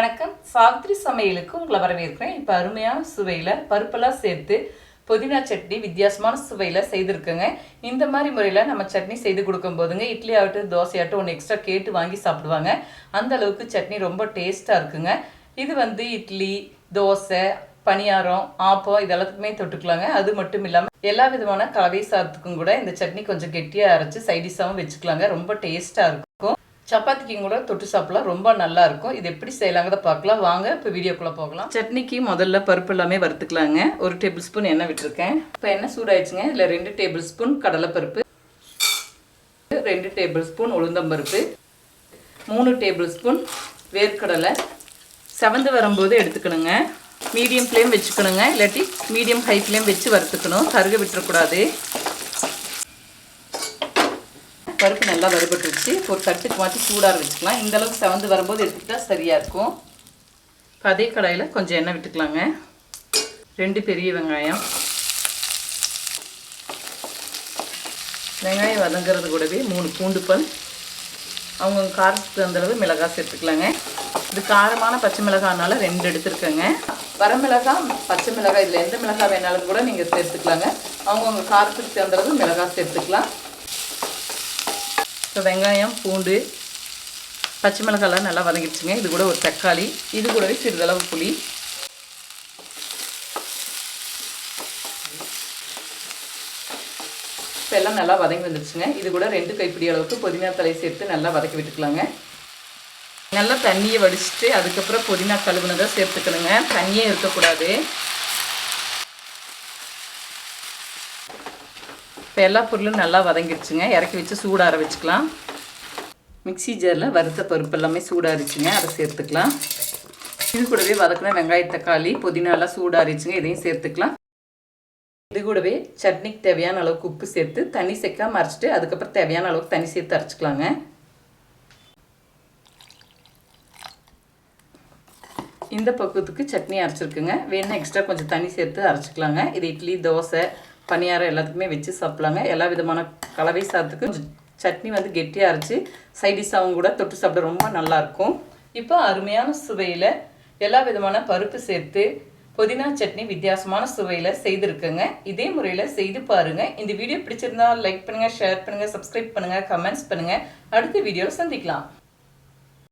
வணக்கம். சாவித்ரி சமையலுக்கு உங்களை வரவேற்கிறேன். இப்போ அருமையான சுவையில் பருப்பெல்லாம் சேர்த்து புதினா சட்னி வித்தியாசமான சுவையில் செய்திருக்கேங்க. இந்த மாதிரி முறையில் நம்ம சட்னி செய்து கொடுக்கும் போதுங்க இட்லி ஆகட்டும் தோசை ஆகட்டும் ஒன்று எக்ஸ்ட்ரா கேட்டு வாங்கி சாப்பிடுவாங்க. அந்த அளவுக்கு சட்னி ரொம்ப டேஸ்ட்டாக இருக்குங்க. இது வந்து இட்லி தோசை பணியாரம் ஆப்பம் இதெல்லாத்துக்குமே தொட்டுக்கலாங்க. அது மட்டும் இல்லாமல் எல்லா விதமான கலவை சாதத்துக்கும் கூட இந்த சட்னி கொஞ்சம் கெட்டியாக அரைச்சி சைடிஷாகவும் வச்சுக்கலாங்க. ரொம்ப டேஸ்ட்டாக இருக்கும். சப்பாத்திக்கும் கூட தொட்டு சாப்பிடலாம். ரொம்ப நல்லா இருக்கும். இது எப்படி செய்யலாங்கிறத பார்க்கலாம். வாங்க இப்போ வீடியோக்குள்ளே போகலாம். சட்னிக்கு முதல்ல பருப்பு எல்லாமே வறுத்துக்கலாங்க. ஒரு டேபிள் ஸ்பூன் எண்ணெய் விட்டுருக்கேன். இப்போ எண்ணெய் சூடாயிடுச்சுங்க. இதில் ரெண்டு டேபிள் ஸ்பூன் கடலைப்பருப்பு ரெண்டு டேபிள் ஸ்பூன் உளுந்தம்பருப்பு மூணு டேபிள் ஸ்பூன் வேர்க்கடலை. செவந்து வரும்போது எடுத்துக்கணுங்க. Medium flame வச்சுக்கணுங்க. இல்லாட்டி மீடியம் ஹை ஃப்ளேம் வச்சு வறுத்துக்கணும். கருக விட்டுறக்கூடாது பருப்பு நல்லா வறுபட்டுருச்சு. ஒரு தட்டுக்கு மாற்றி சூடாக வச்சுக்கலாம். இந்த அளவுக்கு செவந்து வரும்போது எடுத்துக்கிட்டா சரியாக இருக்கும். இப்போ அதே கடாயில் கொஞ்சம் எண்ணெய் விட்டுக்கலாங்க. ரெண்டு பெரிய வெங்காயம். வெங்காயம் வதங்குறது கூடவே மூணு பூண்டு பல். அவங்கவுங்க காரத்துக்கு அந்தளவு மிளகாய் சேர்த்துக்கலாங்க. இது காரமான பச்சை மிளகானால ரெண்டு எடுத்துருக்கேங்க. வரமிளகாய் பச்சை மிளகாய் இதில் எந்த மிளகாய் வேணாலும் கூட நீங்கள் சேர்த்துக்கலாங்க. அவங்கவுங்க காரத்துக்கு தகுந்தளவு மிளகாய் சேர்த்துக்கலாம். இப்போ வெங்காயம் பூண்டு பச்சை மிளகாலாம் நல்லா வதங்கிடுச்சுங்க. இது கூட ஒரு தக்காளி இது கூடவே சிறிதளவு புளி. இப்போ எல்லாம் நல்லா வதங்கி வந்துடுச்சுங்க. இது கூட ரெண்டு கைப்பிடி அளவுக்கு புதினா தலை சேர்த்து நல்லா வதக்கி விட்டுக்கலாங்க. நல்லா தண்ணியை வடிச்சிட்டு அதுக்கப்புறம் புதினா கழுவுனதை சேர்த்துக்கணுங்க. தண்ணியே இருக்கக்கூடாது. இப்போ எல்லா பொருளும் நல்லா வதங்கிடுச்சுங்க இறக்கி வச்சு சூடார வச்சுக்கலாம். மிக்ஸி ஜாரில் வறுத்த பருப்பு எல்லாமே சூடாரிச்சுங்க. அதை சேர்த்துக்கலாம். இது கூடவே வதக்கின வெங்காய தக்காளி புதினாலாம் சூடாரிச்சுங்க. இதையும் சேர்த்துக்கலாம். இது கூடவே சட்னிக்கு தேவையான அளவுக்கு உப்பு சேர்த்து தண்ணி சேர்க்காம அரைச்சிட்டு அதுக்கப்புறம் தேவையான அளவுக்கு தண்ணி சேர்த்து அரைச்சிக்கலாங்க. இந்த பக்குவத்துக்கு சட்னி அரைச்சிருக்குங்க. வேணும்னா எக்ஸ்ட்ரா கொஞ்சம் தண்ணி சேர்த்து அரைச்சிக்கலாங்க. இது இட்லி தோசை பணியாரம் எல்லாத்துக்குமே வச்சு சாப்பிட்லாங்க. எல்லா விதமான கலவை சாத்துக்கு சட்னி வந்து கெட்டியாக அரைச்சி சைடிஷாகவும் கூட தொட்டு சாப்பிட ரொம்ப நல்லாயிருக்கும். இப்போ அருமையான சுவையில் எல்லா விதமான பருப்பு சேர்த்து புதினா சட்னி வித்தியாசமான சுவையில் செய்திருக்குங்க. இதே முறையில் செய்து பாருங்கள் இந்த வீடியோ பிடிச்சிருந்தா லைக் பண்ணுங்கள் ஷேர் பண்ணுங்கள் சப்ஸ்கிரைப் பண்ணுங்கள் கமெண்ட்ஸ் பண்ணுங்கள் அடுத்த வீடியோவில் சந்திக்கலாம்.